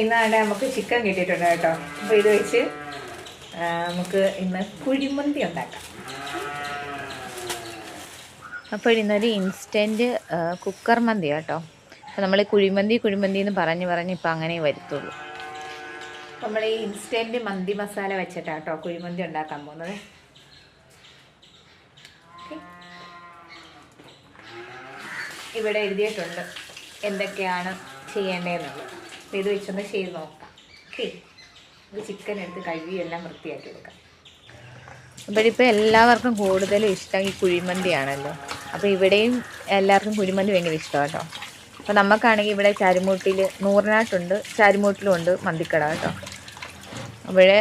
ഇന്നാണ് നമുക്ക് ചിക്കൻ കിട്ടിയിട്ടുണ്ട് കേട്ടോ. അപ്പോൾ ഇത് വെച്ച് നമുക്ക് ഇന്ന് കുഴിമന്തി ഉണ്ടാക്കാം. അപ്പോൾ ഇന്നൊരു ഇൻസ്റ്റന്റ് കുക്കർ മന്തി കേട്ടോ. അപ്പോൾ നമ്മൾ കുഴിമന്തി കുഴിമന്തി എന്ന് പറഞ്ഞ് പറഞ്ഞ് ഇപ്പം അങ്ങനെ വരുത്തുള്ളൂ. നമ്മൾ ഈ ഇൻസ്റ്റന്റ് മന്തി മസാല വെച്ചിട്ടാണ് കേട്ടോ കുഴിമന്തി ഉണ്ടാക്കാൻ പോകുന്നത്. ഇവിടെ എഴുതിയിട്ടുണ്ട് എന്തൊക്കെയാണ് ചെയ്യേണ്ടതെന്നുള്ളത്. അപ്പോൾ ഇത് വെച്ചൊന്ന് ചെയ്ത് നോക്കാം. ഓക്കെ. ഇത് ചിക്കൻ എടുത്ത് കഴുകി എല്ലാം വൃത്തിയാക്കി എടുക്കാം. അപ്പോഴിപ്പോൾ എല്ലാവർക്കും കൂടുതലും ഇഷ്ടം ഈ കുഴിമന്തിയാണല്ലോ. അപ്പോൾ ഇവിടെയും എല്ലാവർക്കും കുഴിമന്തി ഭയങ്കര ഇഷ്ടമാണ് കേട്ടോ. അപ്പോൾ നമുക്കാണെങ്കിൽ ഇവിടെ ചാരുമൂട്ടിൽ നൂറിനാട്ടുണ്ട് ചാരിമൂട്ടിലും ഉണ്ട് മന്തിക്കട കേട്ടോ. അപ്പോഴേ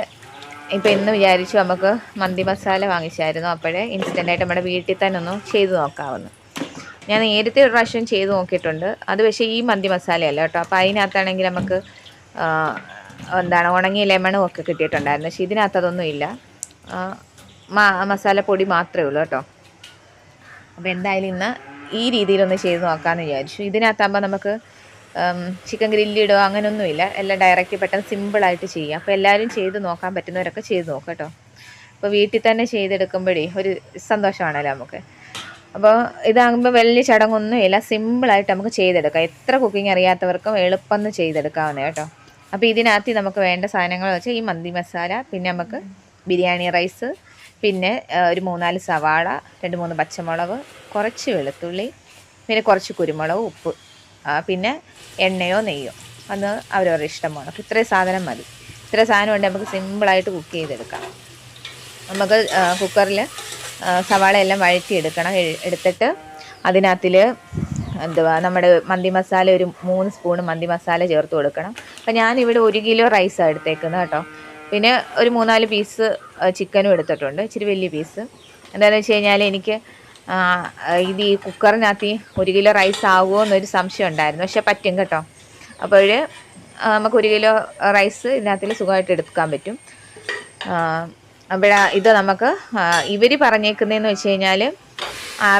ഇപ്പോൾ ഇന്ന് വിചാരിച്ചു നമുക്ക് മന്തി മസാല വാങ്ങിച്ചായിരുന്നു. അപ്പോഴേ ഇൻസ്റ്റന്റായിട്ട് നമ്മുടെ വീട്ടിൽ തന്നെ ഒന്ന് ചെയ്ത് നോക്കാവുന്നു ഞാൻ നേരത്തെ ഒരു പ്രാവശ്യം ചെയ്ത് നോക്കിയിട്ടുണ്ട്. അത് പക്ഷേ ഈ മന്തി മസാലയല്ല കേട്ടോ. അപ്പോൾ അതിനകത്താണെങ്കിൽ നമുക്ക് എന്താണ് ഉണങ്ങിയ ലെമണും ഒക്കെ കിട്ടിയിട്ടുണ്ടായിരുന്നു. പക്ഷേ ഇതിനകത്ത് അതൊന്നും ഇല്ല. മസാല പൊടി മസാലപ്പൊടി മാത്രമേ ഉള്ളൂ കേട്ടോ. അപ്പോൾ എന്തായാലും ഇന്ന് ഈ രീതിയിലൊന്ന് ചെയ്ത് നോക്കാമെന്ന് വിചാരിച്ചു. ഇതിനകത്താകുമ്പോൾ നമുക്ക് ചിക്കൻ ഗ്രില്ലിടുക അങ്ങനെയൊന്നുമില്ല എല്ലാം ഡയറക്റ്റ് പെട്ടെന്ന് സിമ്പിളായിട്ട് ചെയ്യാം. അപ്പോൾ എല്ലാവരും ചെയ്ത് നോക്കാൻ പറ്റുന്നവരൊക്കെ ചെയ്ത് നോക്കാം കേട്ടോ. അപ്പോൾ വീട്ടിൽ തന്നെ ചെയ്തെടുക്കുമ്പോഴേ ഒരു സന്തോഷമാണല്ലോ നമുക്ക്. അപ്പോൾ ഇതാകുമ്പോൾ വലിയ ചടങ്ങൊന്നുമില്ല. സിമ്പിളായിട്ട് നമുക്ക് ചെയ്തെടുക്കാം. എത്ര കുക്കിംഗ് അറിയാത്തവർക്കും എളുപ്പം ചെയ്തെടുക്കാവുന്ന കേട്ടോ. അപ്പോൾ ഇതിനകത്ത് നമുക്ക് വേണ്ട സാധനങ്ങൾ വെച്ചാൽ ഈ മന്തി മസാല പിന്നെ നമുക്ക് ബിരിയാണി റൈസ് പിന്നെ ഒരു മൂന്നാൽ സവാള രണ്ട് മൂന്ന് പച്ചമുളക് കുറച്ച് വെളുത്തുള്ളി പിന്നെ കുറച്ച് കുരുമുളക് ഉപ്പ് പിന്നെ എണ്ണയോ നെയ്യോ. അന്ന് അവരവരുടെ ഇഷ്ടമാണ്. അപ്പോൾ ഇത്രയും സാധനം മതി. ഇത്ര സാധനം ഉണ്ടെങ്കിൽ നമുക്ക് സിമ്പിളായിട്ട് കുക്ക് ചെയ്തെടുക്കാം. നമുക്ക് കുക്കറിൽ സവാള എല്ലാം വഴറ്റി എടുക്കണം എടുത്തിട്ട് അതിനകത്തിൽ എന്തുവാ നമ്മുടെ മന്തി മസാല ഒരു മൂന്ന് സ്പൂൺ മന്തി മസാല ചേർത്ത് കൊടുക്കണം. അപ്പം ഞാനിവിടെ ഒരു കിലോ റൈസാണ് എടുത്തേക്കുന്നത് കേട്ടോ. പിന്നെ ഒരു മൂന്നാൽ പീസ് ചിക്കനും എടുത്തിട്ടുണ്ട്. ഇച്ചിരി വലിയ പീസ്. എന്താണെന്ന് വെച്ച് കഴിഞ്ഞാൽ എനിക്ക് ഇത് ഈ കുക്കറിനകത്ത് ഒരു കിലോ റൈസ് ആകുമോ എന്നൊരു സംശയം ഉണ്ടായിരുന്നു. പക്ഷേ പറ്റും കേട്ടോ. അപ്പോൾ നമുക്ക് ഒരു കിലോ റൈസ് ഇതിനകത്തിൽ സുഖമായിട്ട് എടുക്കാൻ പറ്റും. അപ്പോൾ ഇത് നമുക്ക് ഇവർ പറഞ്ഞേക്കുന്നതെന്ന് വെച്ച് കഴിഞ്ഞാൽ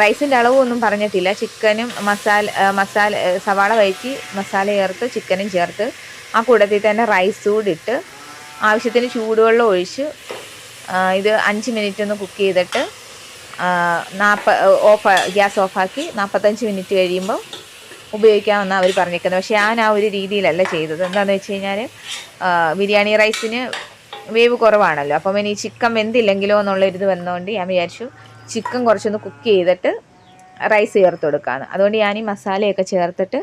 റൈസിന്റെ അളവൊന്നും പറഞ്ഞിട്ടില്ല. ചിക്കനും മസാല മസാല സവാള വഴറ്റി മസാല ചേർത്ത് ചിക്കനും ചേർത്ത് ആ കൂട്ടത്തിൽ തന്നെ റൈസ് കൂടി ഇട്ട് ആവശ്യത്തിന് ചൂടുവെള്ളം ഒഴിച്ച് ഇത് അഞ്ച് മിനിറ്റ് ഒന്ന് കുക്ക് ചെയ്തിട്ട് നാൽപ്പ ഓഫ് ഗ്യാസ് ഓഫാക്കി നാൽപ്പത്തഞ്ച് മിനിറ്റ് കഴിയുമ്പോൾ ഉപയോഗിക്കാമെന്നാണ് അവർ പറഞ്ഞിരിക്കുന്നത് പക്ഷേ ഞാൻ ആ ഒരു രീതിയിലല്ല ചെയ്തത്. എന്താണെന്ന് വെച്ച് കഴിഞ്ഞാൽ ബിരിയാണി റൈസിന് വേവ് കുറവാണല്ലോ. അപ്പം ഇനി ചിക്കൻ വെന്തില്ലെങ്കിലോ എന്നുള്ള ഇത് വന്നുകൊണ്ട് ഞാൻ വിചാരിച്ചു ചിക്കൻ കുറച്ചൊന്ന് കുക്ക് ചെയ്തിട്ട് റൈസ് ചേർത്ത് കൊടുക്കാമെന്ന് അതുകൊണ്ട് ഞാൻ ഈ മസാലയൊക്കെ ചേർത്തിട്ട്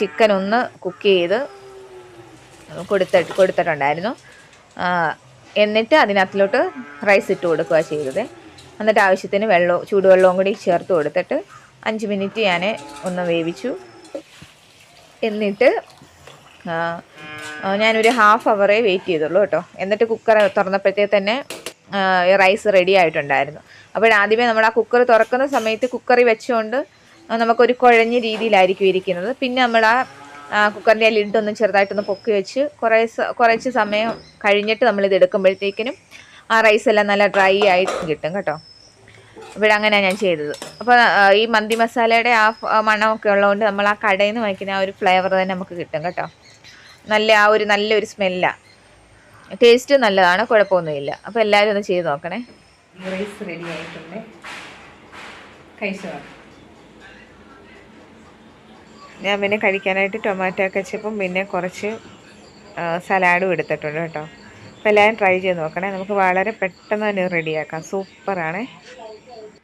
ചിക്കൻ ഒന്ന് കുക്ക് ചെയ്ത് കൊടുത്തിട്ട് കൊടുത്തിട്ടുണ്ടായിരുന്നു. എന്നിട്ട് അതിനകത്തിലോട്ട് റൈസ് ഇട്ട് കൊടുക്കുക ചെയ്തത്. എന്നിട്ട് ആവശ്യത്തിന് വെള്ളവും ചൂടുവെള്ളവും കൂടി ചേർത്ത് കൊടുത്തിട്ട് അഞ്ച് മിനിറ്റ് ഞാൻ ഒന്ന് വേവിച്ചു. എന്നിട്ട് ഞാനൊരു ഹാഫ് അവറേ വെയിറ്റ് ചെയ്തുള്ളൂ കേട്ടോ. എന്നിട്ട് കുക്കർ തുറന്നപ്പോഴത്തേക്ക് തന്നെ റൈസ് റെഡി ആയിട്ടുണ്ടായിരുന്നു. അപ്പോഴാദ്യമേ നമ്മൾ ആ കുക്കർ തുറക്കുന്ന സമയത്ത് കുക്കറി വെച്ചുകൊണ്ട് നമുക്കൊരു കുഴഞ്ഞ രീതിയിലായിരിക്കും ഇരിക്കുന്നത്. പിന്നെ നമ്മൾ ആ കുക്കറിന്റെ ആ ലിഡ് ഒന്ന് ചെറുതായിട്ടൊന്ന് പൊക്കി വെച്ച് കുറേ കുറച്ച് സമയം കഴിഞ്ഞിട്ട് നമ്മളിത് എടുക്കുമ്പോഴത്തേക്കിനും ആ റൈസ് എല്ലാം നല്ല ഡ്രൈ ആയിട്ട് കിട്ടും കേട്ടോ. ഇവിടങ്ങനെ ഞാൻ ചെയ്തത്. അപ്പോൾ ഈ മന്തി മസാലയുടെ ആ മണമൊക്കെ ഉള്ളതുകൊണ്ട് നമ്മൾ ആ കടയിൽ നിന്ന് വാങ്ങിക്കുന്ന ആ ഒരു ഫ്ലേവർ തന്നെ നമുക്ക് കിട്ടും കേട്ടോ. നല്ല ആ ഒരു നല്ലൊരു സ്മെല്ലാണ് ടേസ്റ്റ് നല്ലതാണ് കുഴപ്പമൊന്നുമില്ല. അപ്പോൾ എല്ലാവരും ഒന്ന് ചെയ്ത് നോക്കണേ. റൈസ് റെഡി ആയിട്ടുണ്ട്. കഴിച്ചു ഞാൻ പിന്നെ കഴിക്കാനായിട്ട് ടൊമാറ്റോ കച്ചപ്പും പിന്നെ കുറച്ച് സലാഡും എടുത്തിട്ടുണ്ട് കേട്ടോ. അപ്പോൾ എല്ലാവരും ട്രൈ ചെയ്ത് നോക്കണേ. നമുക്ക് വളരെ പെട്ടെന്ന് തന്നെ റെഡിയാക്കാം സൂപ്പറാണേ